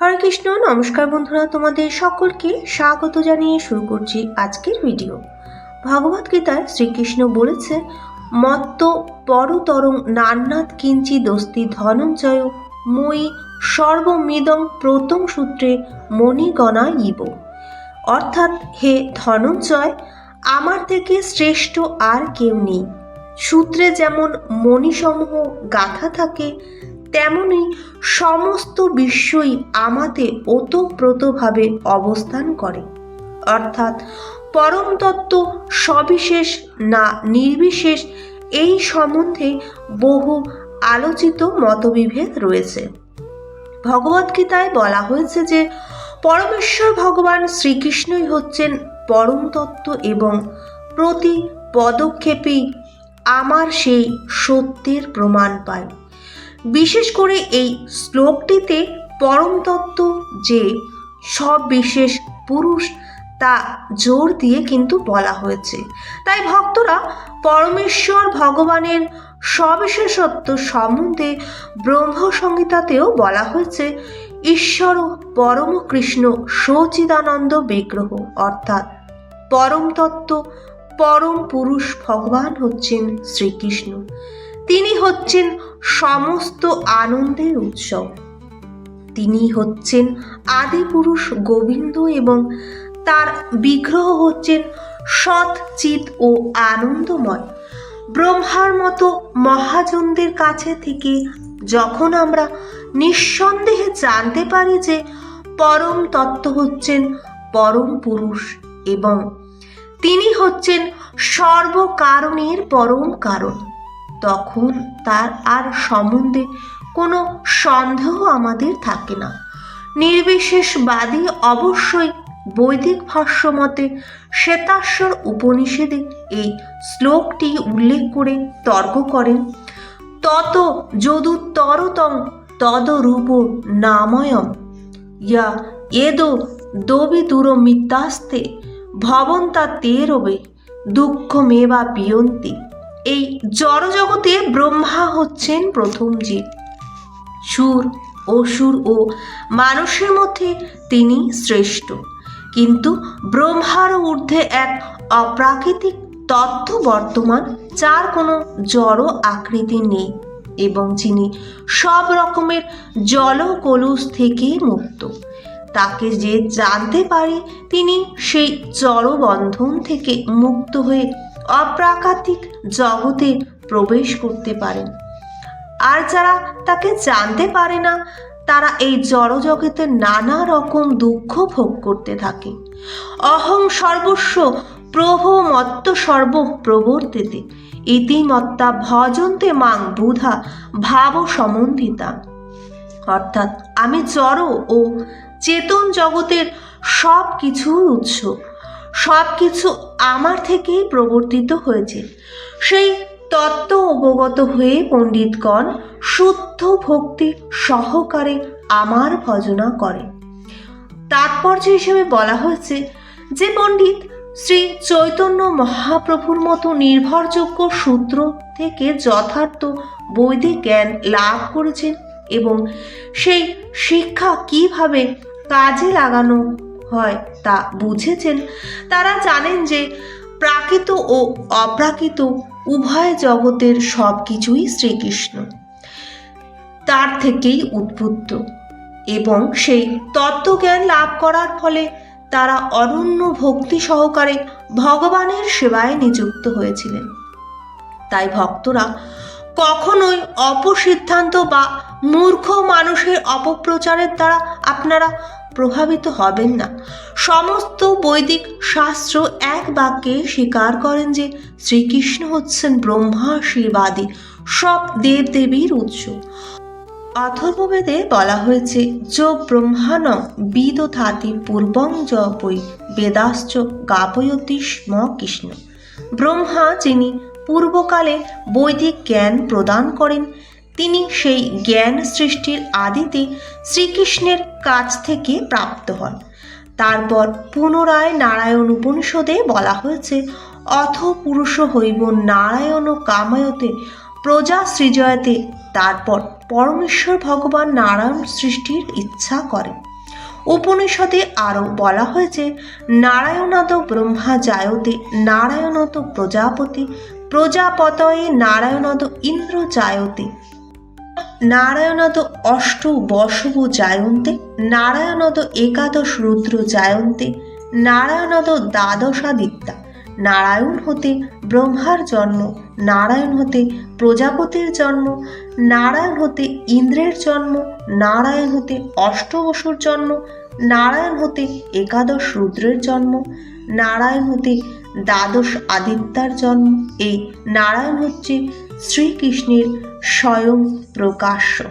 হরে কৃষ্ণ, নমস্কার বন্ধুরা, তোমাদের সকলকে স্বাগত জানিয়ে শুরু করছি আজকের ভিডিও ভগবত গীতায় শ্রীকৃষ্ণ বলেছে, মত্ত পরতরং নান্নাত কিঞ্চি দস্তি ধনঞ্জয় মই সর্বমিদং প্রতং সূত্রে মণিগণা ইব অর্থাৎ, হে ধনঞ্জয় আমার থেকে শ্রেষ্ঠ আর কেউ নেই। সূত্রে যেমন মণিসমূহ গাথা থাকে তেমনি সমস্ত বিশ্বই আমাতে ওতপ্রোতভাবে অবস্থান করে। অর্থাৎ পরম তত্ত্ব সবিশেষ না নির্বিশেষ এই সম্বন্ধে বহু আলোচিত মতবিভেদ রয়েছে। ভগবদ্গীতায় বলা হয়েছে যে, পরমেশ্বর ভগবান শ্রীকৃষ্ণই হচ্ছেন পরম তত্ত্ব এবং প্রতি পদক্ষেপেই আমার সেই সত্যের প্রমাণ পায়। বিশেষ করে এই শ্লোকটিতে পরম তত্ত্ব যে সব বিশেষ পুরুষ, তা জোর দিয়ে কিন্তু বলা হয়েছে। তাই ভক্তরা পরমেশ্বর ভগবানের সবিশেষত্ব সম্বন্ধে ব্রহ্ম সংহিতাতেও বলা হয়েছে, ঈশ্বর পরম কৃষ্ণ সচিদানন্দ বিগ্রহ, অর্থাৎ পরম তত্ত্ব পরম পুরুষ ভগবান হচ্ছেন শ্রীকৃষ্ণ। তিনি হচ্ছেন সমস্ত আনন্দের উৎসব। তিনি হচ্ছেন আদিপুরুষ গোবিন্দ এবং তার বিগ্রহ হচ্ছেন সৎ চিত ও আনন্দময়। ব্রহ্মার মতো মহাজনদের কাছে থেকে যখন আমরা নিঃসন্দেহে জানতে পারি যে পরম তত্ত্ব হচ্ছেন পরম পুরুষ এবং তিনি হচ্ছেন সর্বকারণের পরম কারণ। তখন তার আর সম্বন্ধে কোনো সন্দেহ আমাদের থাকে না। নির্বিশেষবাদী অবশ্যই বৈদিক ভাষ্য মতে শ্বেতাশ্বর উপনিষদে এই শ্লোকটি উল্লেখ করে তর্ক করেন, তত যদুত্তরতং তদরূপ নাময়ম, ইয়া এদো দবি দূর মিথ্যাস্তে ভবন্তা তেরবে দুঃখ মেবা পিয়ন্তি। এই জড়জগতে ব্রহ্মা হচ্ছেন প্রথম জীব। সুর, অসুর ও মানুষের মধ্যে তিনি শ্রেষ্ঠ। কিন্তু ব্রহ্মার ঊর্ধ্বে এক অপ্রাকৃতিক তত্ত্ব বর্তমান, যার কোনো জড় আকৃতি নেই এবং যিনি সব রকমের জল কলুষ থেকে মুক্ত। তাকে যে জানতে পারে, তিনি সেই জড়বন্ধন থেকে মুক্ত হয়ে অপ্রাকৃতিক জগতে প্রবেশ করতে পারেন আর যারা তাকে জানতে পারে না, তারা এই জড়জগতে নানা রকম দুঃখ ভোগ করতে থাকে। অহং সর্বস্ব, প্রভ মত্ত সর্ব প্রবর্তিতে। ইতিমত্তা ভজন্তে মাং বুধা ভাব সমন্বিতা। অর্থাৎ আমি জড় ও চেতন জগতের সব কিছুর উৎস। সব কিছু আমার থেকেই প্রবর্তিত হয়েছে। সেই তত্ত্ব অবগত হয়ে পণ্ডিতগণ শুদ্ধ ভক্তি সহকারে আমার ভজনা করে তাৎপর্য হিসেবে বলা হয়েছে যে পণ্ডিত শ্রী চৈতন্য মহাপ্রভুর মতো নির্ভরযোগ্য সূত্র থেকে যথার্থ বৈদিক জ্ঞান লাভ করেছেন এবং সেই শিক্ষা কীভাবে কাজে লাগানো হয় তা বুঝেছেন? তারা জানেন যে প্রাকৃত ও অপ্রাকৃত উভয় জগতের সব কিছুই শ্রীকৃষ্ণ। তার থেকেই উদ্বুদ্ধ এবং সেই তত্ত্বজ্ঞান লাভ করার ফলে তারা অনন্য ভক্তি সহকারে ভগবানের সেবায় নিযুক্ত হয়েছিলেন। তাই ভক্তরা কখনোই অপসিদ্ধান্ত বা মূর্খ মানুষের অপপ্রচারের দ্বারা আপনারা প্রভাবিত হবেন না। সমস্ত বৈদিক শাস্ত্র এক বাক্যে স্বীকার করেন যে শ্রীকৃষ্ণ হচ্ছেন ব্রহ্মা শিবাদী সব দেবদেবীর উৎস। অথর্ববেদে বলা হয়েছে যোগ ব্রহ্মাণ বিদ থাতি পূর্বং জ বৈ বেদাশ্চ গাপয়তি স্ম কৃষ্ণ। ব্রহ্মা, যিনি পূর্বকালে বৈদিক জ্ঞান প্রদান করেন তিনি সেই জ্ঞান সৃষ্টির আদিতে শ্রীকৃষ্ণের কাছ থেকে প্রাপ্ত হন। তারপর পুনরায় নারায়ণ উপনিষদে বলা হয়েছে, অথ পুরুষ হইব নারায়ণ কামায়তে, প্রজা সৃজয়তে, তারপর পরমেশ্বর ভগবান নারায়ণ সৃষ্টির ইচ্ছা করেন উপনিষদে আরও বলা হয়েছে, নারায়ণত ব্রহ্মা জায়তে, নারায়ণত প্রজাপতি, প্রজাপতয়ে নারায়ণত ইন্দ্র জায়তে নারায়ণত অষ্ট বসব জায়ন্তে, নারায়ণত একাদশ রুদ্র জায়ন্তে, নারায়ণত দ্বাদশাদিত্যা, নারায়ণ হতে ব্রহ্মার জন্ম, নারায়ণ হতে প্রজাপতির জন্ম, নারায়ণ হতে ইন্দ্রের জন্ম, নারায়ণ হতে অষ্টবসুর জন্ম, নারায়ণ হতে একাদশ রুদ্রের জন্ম, নারায়ণ হতে দ্বাদশ আদিত্যার জন্ম। এই নারায়ণ হচ্ছে শ্রীকৃষ্ণের স্বয়ং প্রকাশ্য।